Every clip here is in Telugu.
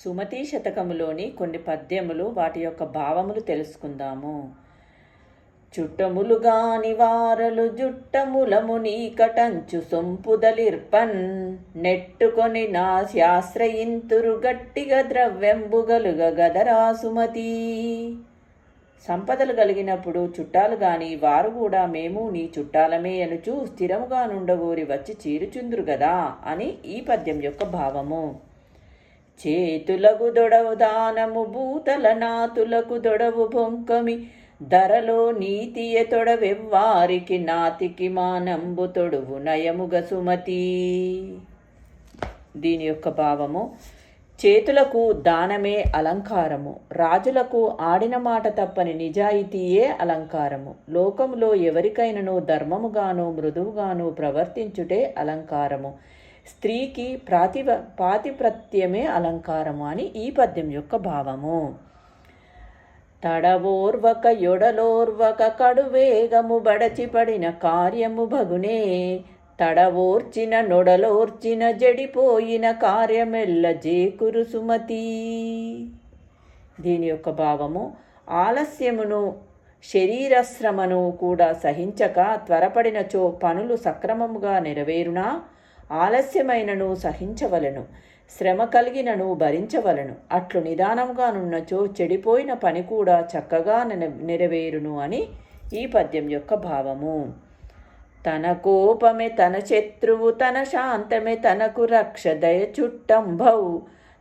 సుమతి శతకములోని కొన్ని పద్యములు వాటి యొక్క భావములు తెలుసుకుందాము. చుట్టములు గాని వారలు జుట్టములము నీకటంచు సొంపుదలిర్పన్. నెట్టుకొని నా శాశ్రయింతురు గట్టిగా ద్రవ్యంబుగలుగ గదరా సుమతి. సంపదలు కలిగినప్పుడు చుట్టాలు గాని వారు కూడా మేము నీ చుట్టాలమే అనుచూ స్థిరముగా నుండగోరి వచ్చి చీరుచుందురు గదా అని ఈ పద్యం యొక్క భావము. చేతులకు దొడవు దానము భూతల నాతులకు దొడవు బొంకమి. ధరలో నీతియ తొడవెవ్వారికి నాతికి మానంబు తొడువు నయముగ సుమతి. దీని యొక్క భావము చేతులకు దానమే అలంకారము రాజులకు ఆడిన మాట తప్పని నిజాయితీయే అలంకారము. లోకములో ఎవరికైనను ధర్మముగాను మృదువుగాను ప్రవర్తించుటే అలంకారము. స్త్రీకి ప్రాతిప పాతిప్రత్యమే అలంకారము అని ఈ పద్యం యొక్క భావము. తడవోర్వక యొడలోర్వక కడువేగము బడచిపడిన కార్యము భగునే తడవోర్చిన నొడలోర్చిన జడిపోయిన కార్యమెల్ల జేకురు సుమతి. దీని యొక్క భావము ఆలస్యమును శరీరశ్రమను కూడా సహించక త్వరపడినచో పనులు సక్రమముగా నెరవేరునా? ఆలస్యమైనను సహించవలను శ్రమ కలిగినను భరించవలను. అట్లు నిదానముగానున్నచో చెడిపోయిన పని కూడా చక్కగా నెరవేరును అని ఈ పద్యం యొక్క భావము. తన కోపమే తన శత్రువు తన శాంతమే తనకు రక్ష దయ చుట్టంభౌ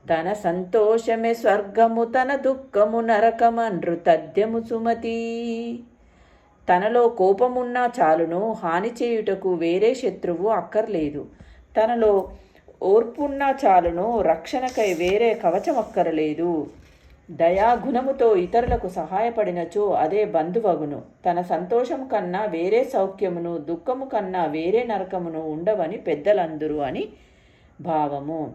తన సంతోషమే స్వర్గము తన దుఃఖము నరకమండ్రు తద్యము సుమతి. తనలో కోపమున్నా చాలును హాని చేయుటకు వేరే శత్రువు అక్కర్లేదు. తనలో ఓర్పున్నా చాలును రక్షణకై వేరే కవచమక్కరలేదు. దయాగుణముతో ఇతరులకు సహాయపడినచో అదే బంధువగును. తన సంతోషం కన్నా వేరే సౌఖ్యమును దుఃఖము కన్నా వేరే నరకమును ఉండవని పెద్దలందరూ అని భావము.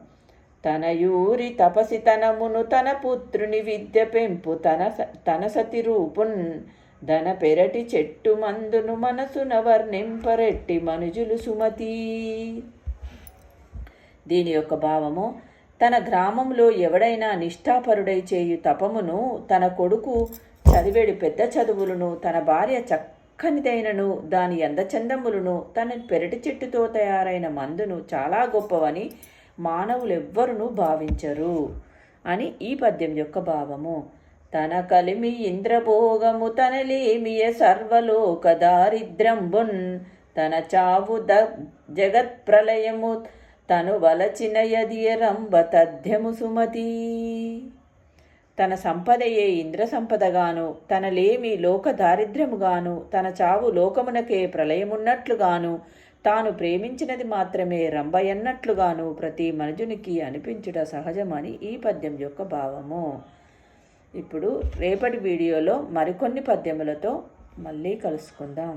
తన యూరి తపసితనమును తన పుత్రుని విద్య పెంపు తన తన సతి రూపున్ ధన పెరటి చెట్టు మందును మనసున వర్ణింపరెట్టి మనుజులు సుమతీ. దీని యొక్క భావము తన గ్రామంలో ఎవడైనా నిష్ఠాపరుడై చేయు తపమును తన కొడుకు చదివేడు పెద్ద చదువులను తన భార్య చక్కనిదైనను దాని అందచందములను తన పెరటి చెట్టుతో తయారైన మందును చాలా గొప్పవని మానవులెవ్వరునూ భావించరు అని ఈ పద్యం యొక్క భావము. తన కలిమి ఇంద్రభోగము తనలేమియ సర్వలోక దారిద్రంబున్ తన చావు ద జగత్ ప్రళయము తను వలచిన యదియరంబ తథ్యము సుమతి. తన సంపదయే ఇంద్ర సంపదగాను తనలేమి లోక దారిద్ర్యముగాను తన చావు లోకమునకే ప్రళయమున్నట్లుగాను తాను ప్రేమించినది మాత్రమే రంభయన్నట్లుగాను ప్రతి మనుజునికి అనిపించుట సహజమని ఈ పద్యం యొక్క భావము. ఇప్పుడు రేపటి వీడియోలో మరికొన్ని పద్యములతో మళ్ళీ కలుసుకుందాం.